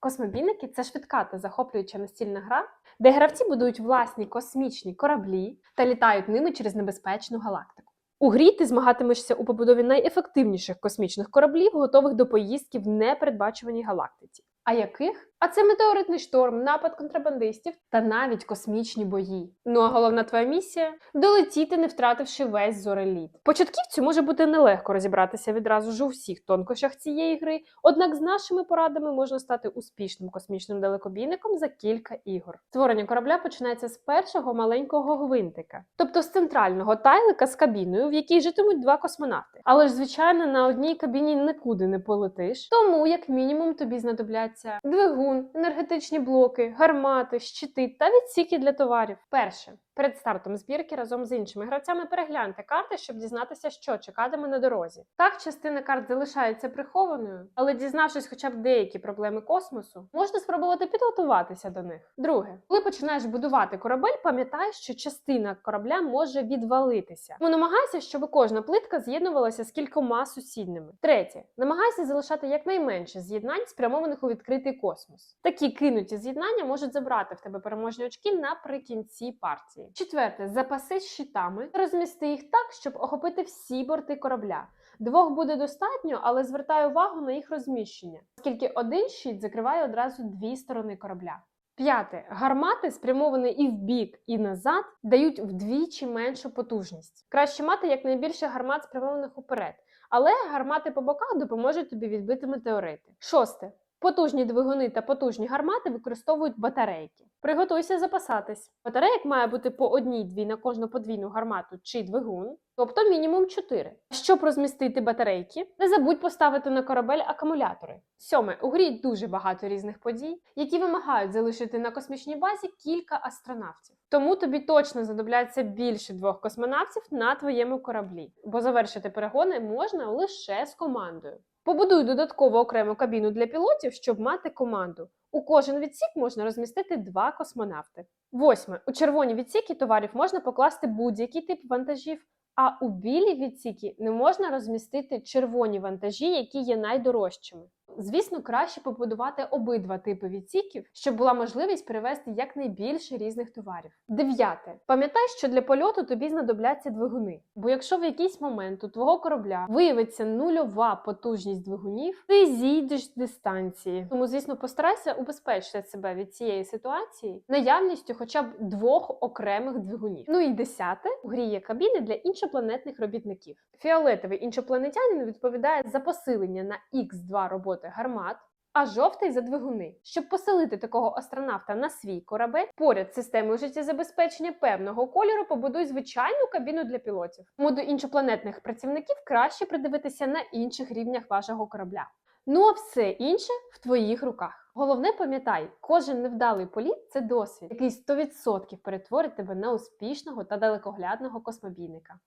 Космобійники це швидка та захоплююча настільна гра, де гравці будують власні космічні кораблі та літають ними через небезпечну галактику. У грі ти змагатимешся у побудові найефективніших космічних кораблів, готових до поїздки в непередбачуваній галактиці. А яких? А це метеоритний шторм, напад контрабандистів та навіть космічні бої. Ну а головна твоя місія долетіти, не втративши весь зореліт. Початківцю може бути нелегко розібратися відразу ж у всіх тонкощах цієї гри, однак з нашими порадами можна стати успішним космічним далекобійником за кілька ігор. Створення корабля починається з першого маленького гвинтика, тобто з центрального тайлика з кабіною, в якій житимуть два космонавти. Але ж, звичайно, на одній кабіні нікуди не полетиш, тому як мінімум тобі знадобляться двигун, енергетичні блоки, гармати, щити та відсіки для товарів. Перше. Перед стартом збірки разом з іншими гравцями перегляньте карти, щоб дізнатися, що чекатиме на дорозі. Так, частина карт залишається прихованою, але дізнавшись хоча б деякі проблеми космосу, можна спробувати підготуватися до них. Друге, коли починаєш будувати корабель, пам'ятай, що частина корабля може відвалитися. Тому намагайся, щоб кожна плитка з'єднувалася з кількома сусідними. Третє, намагайся залишати якнайменше з'єднань, спрямованих у відкритий космос. Такі кинуті з'єднання можуть забрати в тебе переможні очки наприкінці партії. Четверте, запасись щитами, розмісти їх так, щоб охопити всі борти корабля. Двох буде достатньо, але звертай увагу на їх розміщення, оскільки один щит закриває одразу дві сторони корабля. П'яте. Гармати, спрямовані і в бік, і назад, дають вдвічі меншу потужність. Краще мати якнайбільше гармат, спрямованих уперед, але гармати по боках допоможуть тобі відбити метеорити. Шосте. Потужні двигуни та потужні гармати використовують батарейки. Приготуйся запасатись. Батарейок має бути по одній-дві на кожну подвійну гармату чи двигун, тобто мінімум 4. Щоб розмістити батарейки, не забудь поставити на корабель акумулятори. Сьоме, у грі дуже багато різних подій, які вимагають залишити на космічній базі кілька астронавтів. Тому тобі точно знадобляться більше двох космонавтів на твоєму кораблі, бо завершити перегони можна лише з командою. Побудуй додаткову окрему кабіну для пілотів, щоб мати команду. У кожен відсік можна розмістити два космонавти. Восьме. У червоні відсіки товарів можна покласти будь-який тип вантажів, а у білі відсіки не можна розмістити червоні вантажі, які є найдорожчими. Звісно, краще побудувати обидва типи відсіків, щоб була можливість перевезти якнайбільше різних товарів. Дев'яте. Пам'ятай, що для польоту тобі знадобляться двигуни. Бо якщо в якийсь момент у твого корабля виявиться нульова потужність двигунів, ти зійдеш з дистанції. Тому, звісно, постарайся убезпечити себе від цієї ситуації наявністю хоча б двох окремих двигунів. Ну і десяте у грі є кабіни для іншопланетних робітників. Фіолетовий іншопланетянин відповідає за посилення на Х2 роботи гармат. А жовтий за двигуни. Щоб поселити такого астронавта на свій корабель, поряд з системою життєзабезпечення певного кольору побудуй звичайну кабіну для пілотів. Тому до іншопланетних працівників краще придивитися на інших рівнях вашого корабля. Ну а все інше в твоїх руках. Головне пам'ятай, кожен невдалий політ це досвід, який 100% перетворить тебе на успішного та далекоглядного космобійника.